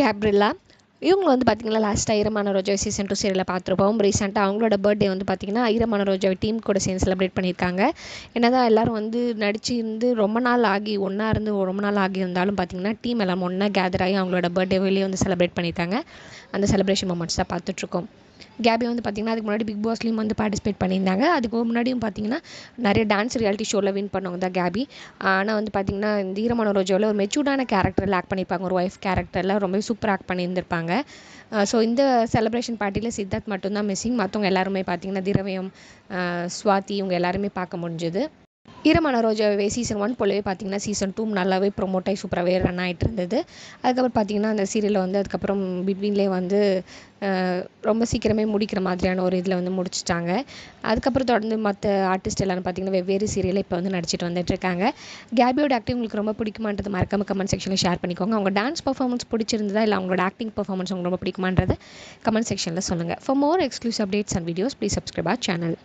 Gabriella இவங்க வந்து பார்த்திங்கன்னா லாஸ்ட்டாக ஈரமான ரோஜா சீசன் டூ சீரியலில் பார்த்துருப்போம் ரீசெண்டாக அவங்களோட பர்த்டே வந்து பார்த்திங்கன்னா ஈரமான ரோஜா டீம் கூட சேர்ந்து செலிப்ரேட் பண்ணியிருக்காங்க. என்ன தான் எல்லாரும் வந்து நடிச்சு இருந்து ரொம்ப நாள் ஆகி ஒன்றா இருந்து ரொம்ப நாள் ஆகி இருந்தாலும் பார்த்திங்கன்னா டீம் எல்லாம் ஒன்றா கேதர் ஆகி அவங்களோட பர்த்டே வெளியே வந்து செலிப்ரேட் பண்ணியிருக்காங்க. அந்த செலிப்ரேஷன் மூமெண்ட்ஸ் தான் பார்த்துட்ருக்கோம் கேபி வந்து பார்த்திங்கன்னா அதுக்கு முன்னாடி பிக் பாஸ்லேயும் வந்து பார்ட்டிசிபேட் பண்ணியிருந்தாங்க. அதுக்கு முன்னாடியும் பார்த்திங்கன்னா நிறைய டான்ஸ் ரியாலிட்டி ஷோவில் வின் பண்ணவங்க தான் கேபி. ஆனால் வந்து பார்த்திங்கன்னா தீரமான ஈரமான ரோஜாவில் ஒரு மெச்சூர்டான கேரக்டரில் ஆக்ட் பண்ணியிருப்பாங்க. ஒரு ஒய்ஃப் கேரக்டரில் ரொம்ப சூப்பர் ஆக்ட் பண்ணியிருந்திருப்பாங்க. ஸோ இந்த செலிப்ரேஷன் பார்ட்டியில் சித்தார்த் மட்டும்தான் மிஸ்ஸிங் மற்றவங்க எல்லாருமே பார்த்திங்கன்னா திரவியம் ஸ்வாதி இவங்க எல்லாருமே பார்க்க முடிஞ்சுது. ஈரமான ரோஜாவே சீசன் ஒன் போலவே பார்த்தீங்கன்னா சீசன் டூ நல்லாவே ப்ரொமோட் ஆகி சூப்பராகவே ரன் ஆகிட்டு இருந்தது. அதுக்கப்புறம் பார்த்தீங்கன்னா அந்த சீரியலில் வந்து அதுக்கப்புறம் பிட்வீன்லேயே வந்து ரொம்ப சீக்கிரமே முடிக்கிற மாதிரியான ஒரு இதில் வந்து முடிச்சிட்டாங்க. அதுக்கப்புறம் தொடர்ந்து மற்ற ஆர்டிஸ்ட் எல்லாரும் பார்த்தீங்கன்னா வெவ்வேறு சீரியலில் இப்போ வந்து நடிச்சிட்டு வந்துட்டு இருக்காங்க. கேபியோட ஆக்டிங் உங்களுக்கு ரொம்ப பிடிக்குமான்றது மறக்காம கமெண்ட் செக்ஷனில் ஷேர் பண்ணிக்கோங்க. அவங்க டான்ஸ் பர்ஃபார்மன்ஸ் பிடிச்சிருந்ததா இல்லை அவங்களோட ஆக்டிங் பர்ஃபார்மன்ஸ் உங்களுக்கு ரொம்ப பிடிக்குமான்றதை கமெண்ட் செக்ஷனில் சொல்லுங்கள் for more exclusive updates and videos please subscribe our channel